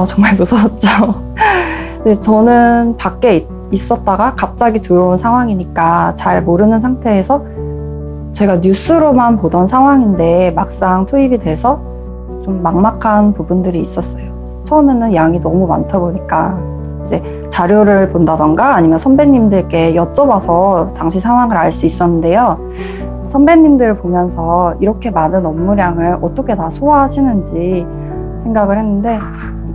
아, 정말 무서웠죠. 근데 저는 밖에 있- 있었다가 갑자기 들어온 상황이니까 잘 모르는 상태에서 제가 뉴스로만 보던 상황인데 막상 투입이 돼서 좀 막막한 부분들이 있었어요. 처음에는 양이 너무 많다 보니까 이제 자료를 본다던가 아니면 선배님들께 여쭤봐서 당시 상황을 알 수 있었는데요. 선배님들을 보면서 이렇게 많은 업무량을 어떻게 다 소화하시는지 생각을 했는데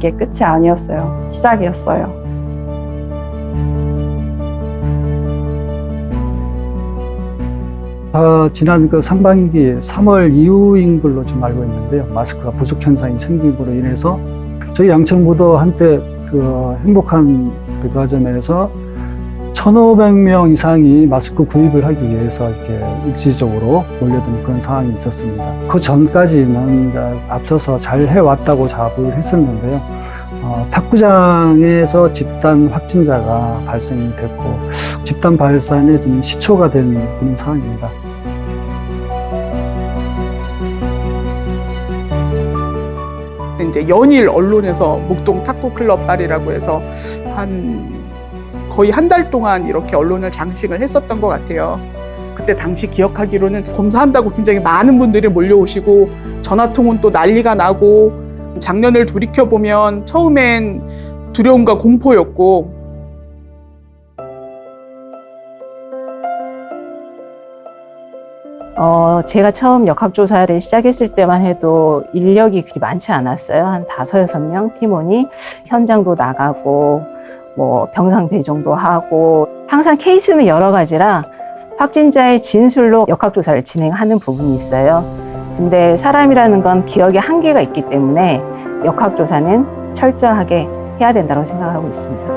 이게 끝이 아니었어요. 시작이었어요. 다 지난 그 상반기 3월 이후인 걸로 지금 알고 있는데요. 마스크가 부족 현상이 생김으로 인해서 저희 양천구도 한때 그 행복한 백화점에서 1,500명 이상이 마스크 구입을 하기 위해서 이렇게 일시적으로 몰려드는 그런 상황이 있었습니다. 그 전까지는 앞서서 잘 해왔다고 자부를 했었는데요. 어, 탁구장에서 집단 확진자가 발생이 됐고 집단 발산에 좀 시초가 된 그런 상황입니다. 이제 연일 언론에서 목동 탁구 클럽 딸이라고 해서 한 거의 한 달 동안 이렇게 언론을 장식을 했었던 것 같아요. 그때 당시 기억하기로는 검사한다고 굉장히 많은 분들이 몰려오시고 전화통은 또 난리가 나고 작년을 돌이켜 보면 처음엔 두려움과 공포였고 어, 제가 처음 역학조사를 시작했을 때만 해도 인력이 그리 많지 않았어요. 한 다섯, 여섯 명 팀원이 현장도 나가고, 뭐, 병상 배정도 하고, 항상 케이스는 여러 가지라 확진자의 진술로 역학조사를 진행하는 부분이 있어요. 근데 사람이라는 건 기억에 한계가 있기 때문에 역학조사는 철저하게 해야 된다고 생각하고 있습니다.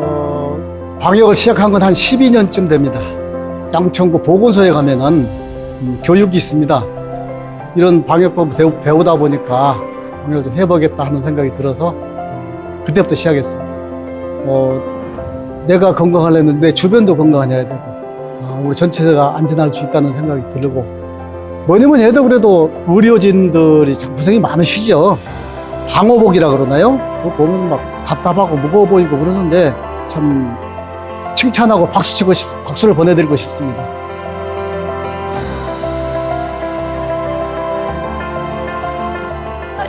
어, 방역을 시작한 건 한 12년쯤 됩니다. 양천구 보건소에 가면은 음, 교육이 있습니다. 이런 방역법 배우, 배우 다 보니까 방역을 좀 해보겠다 하는 생각이 들어서 어, 그때부터 시작했어요. 어, 내가 건강하려면 내 주변도 건강해야 되고 어, 우리 전체가 안전할 수 있다는 생각이 들고 뭐니 뭐니 해도 그래도 의료진들이 참 고생이 많으시죠. 방호복이라 그러나요? 보면 막 답답하고 무거워 보이고 그러는데 참 칭찬하고 박수 치고 싶, 박수를 보내드리고 싶습니다.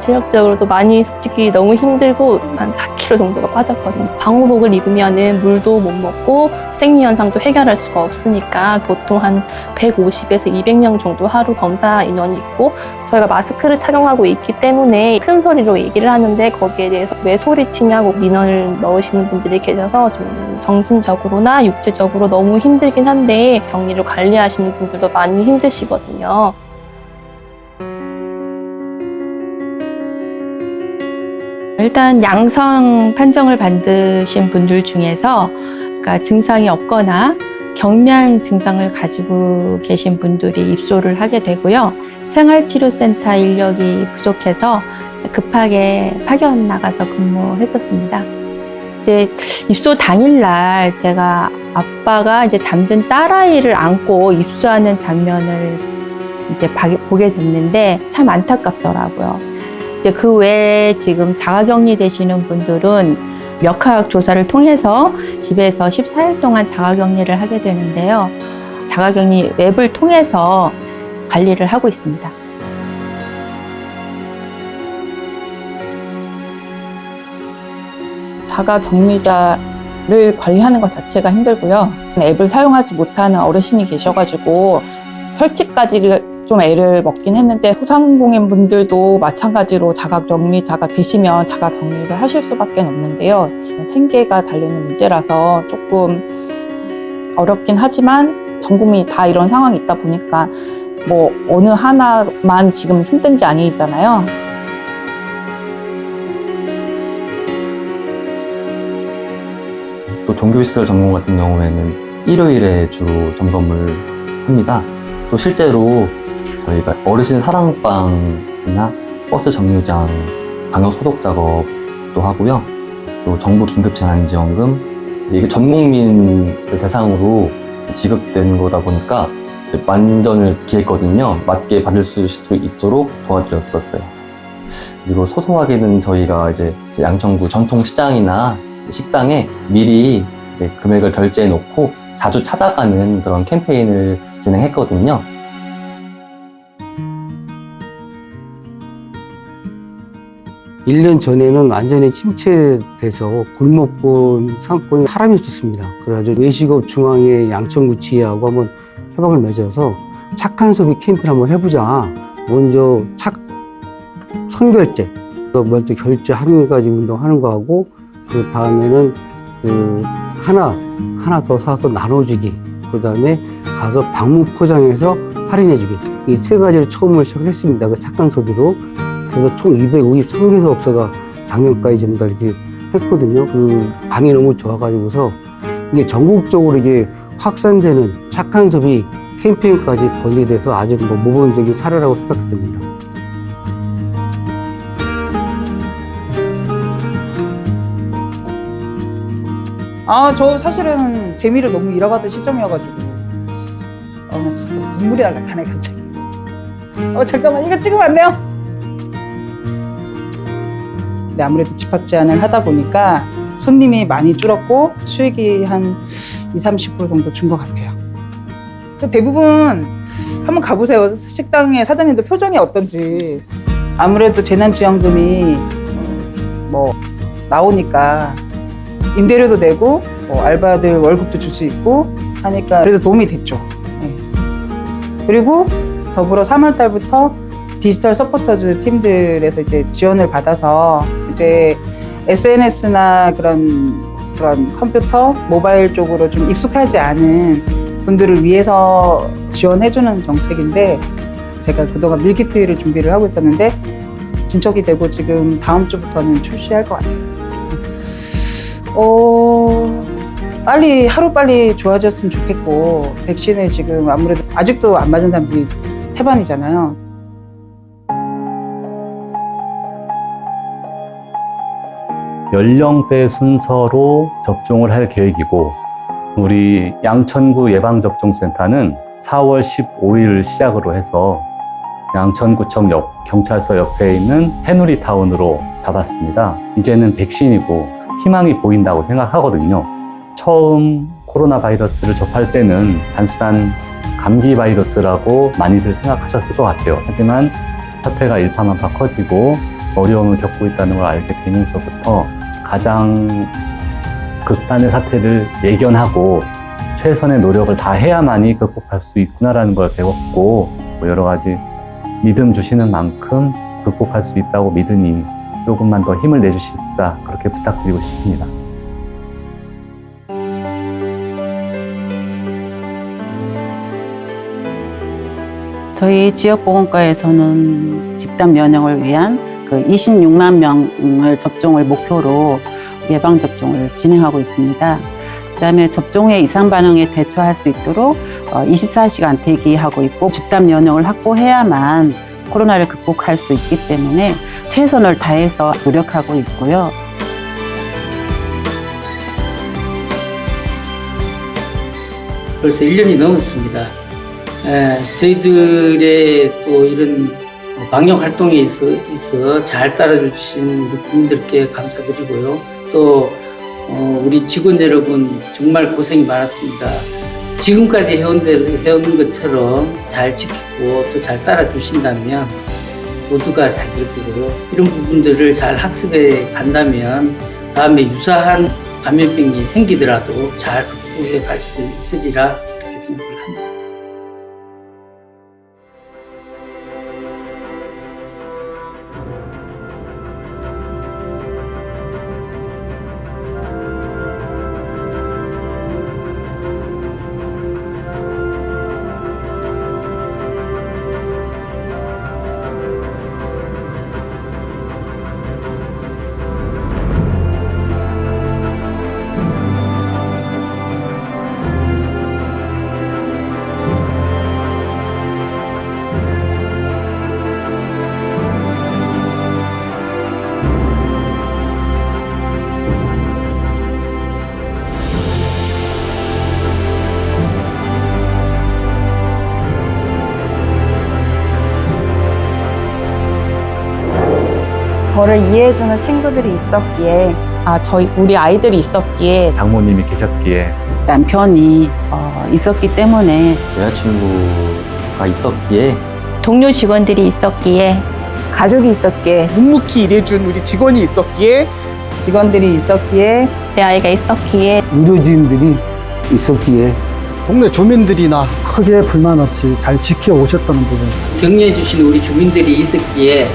체력적으로도 많이 솔직히 너무 힘들고 한 4kg 정도가 빠졌거든요. 방호복을 입으면은 물도 못 먹고 생리 현상도 해결할 수가 없으니까 보통 한 150에서 200명 정도 하루 검사 인원이 있고 저희가 마스크를 착용하고 있기 때문에 큰 소리로 얘기를 하는데 거기에 대해서 왜 소리치냐고 민원을 넣으시는 분들이 계셔서 좀 정신적으로나 육체적으로 너무 힘들긴 한데 격리를 관리하시는 분들도 많이 힘드시거든요. 일단 양성 판정을 받으신 분들 중에서 그러니까 증상이 없거나 경미한 증상을 가지고 계신 분들이 입소를 하게 되고요. 생활치료센터 인력이 부족해서 급하게 파견 나가서 근무했었습니다. 이제 입소 당일날 제가 아빠가 이제 잠든 딸아이를 안고 입수하는 장면을 이제 봐- 보게 됐는데 참 안타깝더라고요. 그 외에 지금 자가격리 되시는 분들은 역학 조사를 통해서 집에서 14일 동안 자가격리를 하게 되는데요. 자가격리 웹을 통해서 관리를 하고 있습니다. 자가 격리자를 관리하는 것 자체가 힘들고요. 앱을 사용하지 못하는 어르신이 계셔가지고 설치까지 그 좀 애를 먹긴 했는데 소상공인 분들도 마찬가지로 자가 격리자가 되시면 자가 격리를 하실 수밖에 없는데요. 생계가 달리는 문제라서 조금 어렵긴 하지만 전 국민이 다 이런 상황이 있다 보니까 뭐 어느 하나만 지금 힘든 게 아니잖아요. 또 종교시설 전공 같은 경우에는 일요일에 주로 점검을 합니다. 또 실제로 저희가 어르신 사랑방이나 버스 정류장 방역 소독 작업도 하고요. 또 정부 긴급 재난지원금 이게 전 국민을 대상으로 지급되는 거다 보니까 만전을 기했거든요. 맞게 받을 수 있도록 도와드렸었어요. 그리고 소소하게는 저희가 이제 양천구 전통시장이나 식당에 미리 금액을 결제해 놓고 자주 찾아가는 그런 캠페인을 진행했거든요. 일년 전에는 완전히 침체돼서 골목권 상권이 사람이 없었습니다. 그래가지고 외식업 중앙회 양천구 지회하고 한번 협약을 맺어서 착한 소비 캠페인 한번 해보자. 먼저 착 선결제, 또 먼저 결제 하는 가지 운동하는 거하고 그 다음에는 그 하나 하나 더 사서 나눠주기. 그 다음에 가서 방문 포장해서 할인해주기. 이 세 가지를 처음으로 시작을 했습니다. 그 착한 소비로. 그래서 총 253개소업소가 작년까지 전부 다 이렇게 했거든요. 그 반응이 너무 좋아가지고서 이게 전국적으로 이게 확산되는 착한 소비 캠페인까지 번개돼서 아주 뭐 모범적인 사례라고 생각됩니다. 아, 저 사실은 재미로 너무 잃어가던 시점이어가지고. 어, 나 진짜 눈물이 날라가네, 갑자기. 어, 잠깐만, 이거 찍으면 안 돼요? 근데 아무래도 집합 제한을 하다 보니까 손님이 많이 줄었고 수익이 한 20, 30% 정도 준 것 같아요. 그 대부분 한번 가보세요. 식당의 사장님들 표정이 어떤지. 아무래도 재난지원금이 뭐 나오니까 임대료도 내고 뭐 알바들 월급도 줄 수 있고 하니까 그래도 도움이 됐죠. 네. 그리고 더불어 3월 달부터 디지털 서포터즈 팀들에서 이제 지원을 받아서 이제 SNS나 그런 그런 컴퓨터, 모바일 쪽으로 좀 익숙하지 않은 분들을 위해서 지원해주는 정책인데 제가 그동안 밀키트를 준비를 하고 있었는데 진척이 되고 지금 다음 주부터는 출시할 것 같아요. 어, 빨리, 하루 빨리 좋아졌으면 좋겠고, 백신을 지금 아무래도 아직도 안 맞은 사람들이 태반이잖아요. 연령대 순서로 접종을 할 계획이고 우리 양천구 예방접종센터는 4월 15일 시작으로 해서 양천구청 옆 경찰서 옆에 있는 해누리 타운으로 잡았습니다. 이제는 백신이고 희망이 보인다고 생각하거든요. 처음 코로나 바이러스를 접할 때는 단순한 감기 바이러스라고 많이들 생각하셨을 것 같아요. 하지만 사태가 일파만파 커지고 어려움을 겪고 있다는 걸 알게 되면서부터 가장 극단의 사태를 예견하고 최선의 노력을 다 해야만이 극복할 수 있구나라는 걸 배웠고 뭐 여러 가지 믿음 주시는 만큼 극복할 수 있다고 믿으니 조금만 더 힘을 내주십사 그렇게 부탁드리고 싶습니다. 저희 지역보건과에서는 집단 면역을 위한 그 26만 명을 접종을 목표로 예방 접종을 진행하고 있습니다. 그다음에 접종의 이상 반응에 대처할 수 있도록 24시간 대기하고 있고 집단 면역을 확보해야만 코로나를 극복할 수 있기 때문에 최선을 다해서 노력하고 있고요. 벌써 1년이 넘었습니다. 에, 저희들의 또 이런 방역 활동에 있어, 있어 잘 따라주신 국민들께 감사드리고요. 또 어, 우리 직원 여러분 정말 고생이 많았습니다. 지금까지 해온 대로 해오는 것처럼 잘 지키고 또 잘 따라주신다면 모두가 잘될 거고요. 이런 부분들을 잘 학습해 간다면 다음에 유사한 감염병이 생기더라도 잘 극복해 갈 수 있으리라 저를 이해해주는 친구들이 있었기에. 아, 저희, 우리 아이들이 있었기에. 장모님이 계셨기에. 남편이 어, 있었기 때문에. 여자친구가 있었기에. 동료 직원들이 있었기에. 가족이 있었기에. 묵묵히 일해준 우리 직원이 있었기에. 직원들이 있었기에. 내 아이가 있었기에. 의료진들이 있었기에. 동네 주민들이나 크게 불만 없이 잘 지켜오셨다는 부분. 격려해 주신 우리 주민들이 있었기에